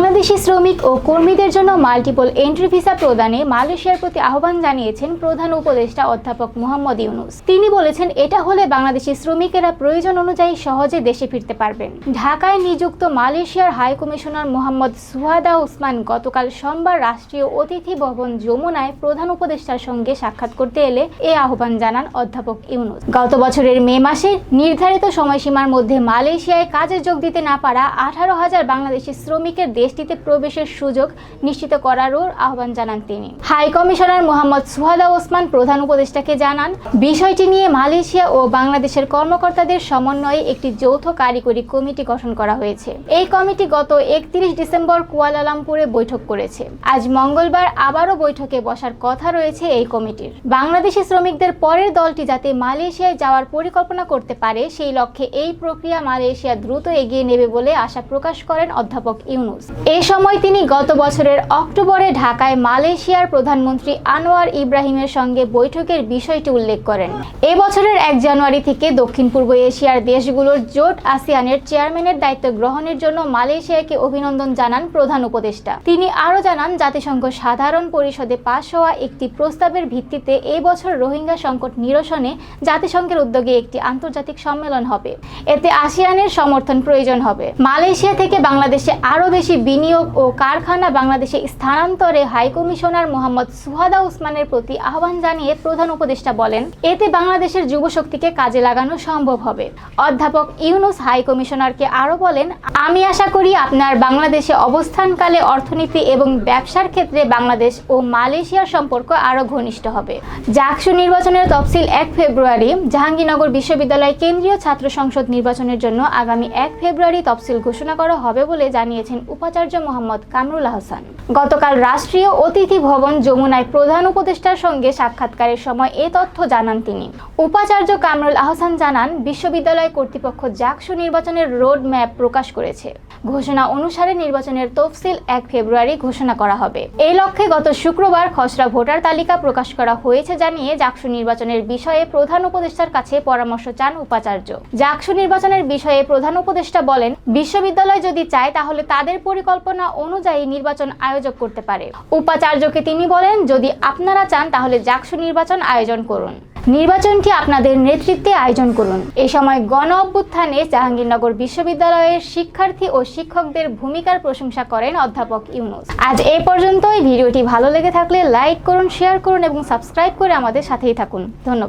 বাংলাদেশি শ্রমিক ও কর্মীদের জন্য মাল্টিপল এন্ট্রি ভিসা প্রদানে মালয়েশিয়ার প্রতি আহ্বান জানিয়েছেন প্রধান উপদেষ্টা অধ্যাপক মোহাম্মদ ইউনুস। তিনি বলেছেন, এটা হলে বাংলাদেশি শ্রমিকেরা প্রয়োজন অনুযায়ী সহজে দেশে ফিরতে পারবেন। ঢাকায় নিযুক্ত মালয়েশিয়ার high commissioner Mohammad Suhada Usman গতকাল সোমবার রাষ্ট্রীয় অতিথি ভবন যমুনায় প্রধান উপদেষ্টার সঙ্গে সাক্ষাৎ করতে এলে এ আহ্বান জানান অধ্যাপক ইউনুস। গত বছরের মে মাসে নির্ধারিত সময়সীমার মধ্যে মালয়েশিয়ায় কাজে যোগ দিতে না পারা আঠারো হাজার বাংলাদেশি শ্রমিকের দেশটিতে প্রবেশের সুযোগ নিশ্চিত করারও আহ্বান জানান তিনি। High commissioner Mohammad Suhada Osman প্রধান উপদেষ্টাকে জানান, বিষয়টি নিয়ে মালয়েশিয়া ও বাংলাদেশের কর্মকর্তাদের সমন্বয়ে একটি যৌথ কারিগরি কমিটি গঠন করা হয়েছে। এই কমিটি গত একত্রিশ ডিসেম্বর কুয়ালালামপুরে বৈঠক করেছে। আজ মঙ্গলবার আবারও বৈঠকে বসার কথা রয়েছে এই কমিটির। বাংলাদেশি শ্রমিকদের পরের দলটি যাতে মালয়েশিয়ায় যাওয়ার পরিকল্পনা করতে পারে, সেই লক্ষ্যে এই প্রক্রিয়া মালয়েশিয়া দ্রুত এগিয়ে নেবে বলে আশা প্রকাশ করেন অধ্যাপক ইউনুস। এ সময় তিনি গত বছরের অক্টোবরে ঢাকায় মালয়েশিয়ার প্রধানমন্ত্রী আনোয়ার ইব্রাহিমের সঙ্গে বৈঠকের বিষয়টি উল্লেখ করেন। এ বছরের এক জানুয়ারি থেকে দক্ষিণ পূর্ব এশিয়ার দেশগুলোর জোট আসিয়ানের চেয়ারম্যানের দায়িত্ব গ্রহণের জন্য মালয়েশিয়াকে অভিনন্দন জানান প্রধান উপদেষ্টা। তিনি আরও জানান, জাতিসংঘ সাধারণ পরিষদে পাশ হওয়া একটি প্রস্তাবের ভিত্তিতে এই বছর রোহিঙ্গা সংকট নিরসনে জাতিসংঘের উদ্যোগে একটি আন্তর্জাতিক সম্মেলন হবে। এতে আসিয়ানের সমর্থন প্রয়োজন হবে। মালয়েশিয়া থেকে বাংলাদেশে আরও বেশি বিনিয়োগ ও কারখানা বাংলাদেশে স্থানান্তরে হাই কমিশনার মোহাম্মদ সুহাদা উসমানের প্রতি আহ্বান জানিয়ে প্রধান উপদেষ্টা বলেন, এতে বাংলাদেশের যুবশক্তিকে কাজে লাগানো সম্ভব হবে। অধ্যাপক ইউনুস হাই কমিশনারকে আরও বলেন, আমি আশা করি আপনার বাংলাদেশে অবস্থানকালে অর্থনীতি এবং ব্যবসার ক্ষেত্রে বাংলাদেশ ও মালয়েশিয়ার সম্পর্ক আরও ঘনিষ্ঠ হবে। জাকসু নির্বাচনের তফসিল এক ফেব্রুয়ারি, জাহাঙ্গীরনগর বিশ্ববিদ্যালয় কেন্দ্রীয় ছাত্র সংসদ নির্বাচনের জন্য আগামী এক ফেব্রুয়ারি তফসিল ঘোষণা করা হবে বলে জানিয়েছেন উপাচার্য মোহাম্মদ কামরুল আহসান গতকাল রাষ্ট্রীয় অতিথি ভবন যমুনায় প্রধান উপদেষ্টার সঙ্গে সাক্ষাৎকারের সময় এ তথ্য জানান তিনি। উপাচার্য কামরুল আহসান জানান, বিশ্ববিদ্যালয় কর্তৃপক্ষ জাকসু নির্বাচনের রোড ম্যাপ প্রকাশ করেছে। ঘোষণা অনুসারে নির্বাচনের তফসিল এক ফেব্রুয়ারি ঘোষণা করা হবে। এই লক্ষ্যে গত শুক্রবার খসড়া ভোটার তালিকা প্রকাশ করা হয়েছে জানিয়ে জাকসু নির্বাচনের বিষয়ে প্রধান উপদেষ্টার কাছে পরামর্শ চান উপাচার্য। জাকসু নির্বাচনের বিষয়ে প্রধান উপদেষ্টা বলেন, বিশ্ববিদ্যালয় যদি চায় তাহলে তাদের পরিকল্পনা অনুযায়ী নির্বাচন আয়োজক করতে পারে। উপাচার্যকে তিনি বলেন, যদি আপনারা চান, তাহলে জাকসু নির্বাচন আয়োজন করুন। নির্বাচনটি আপনাদের নেতৃত্বে আয়োজন করুন। এ সময় গণ অভ্যুত্থানে জাহাঙ্গীরনগর বিশ্ববিদ্যালয়ের শিক্ষার্থী ও শিক্ষকদের ভূমিকার প্রশংসা করেন অধ্যাপক ইউনুস। আজ এই পর্যন্তই। ভিডিওটি ভালো লেগে থাকলে লাইক করুন, শেয়ার করুন এবং সাবস্ক্রাইব করে আমাদের সাথেই থাকুন। ধন্যবাদ।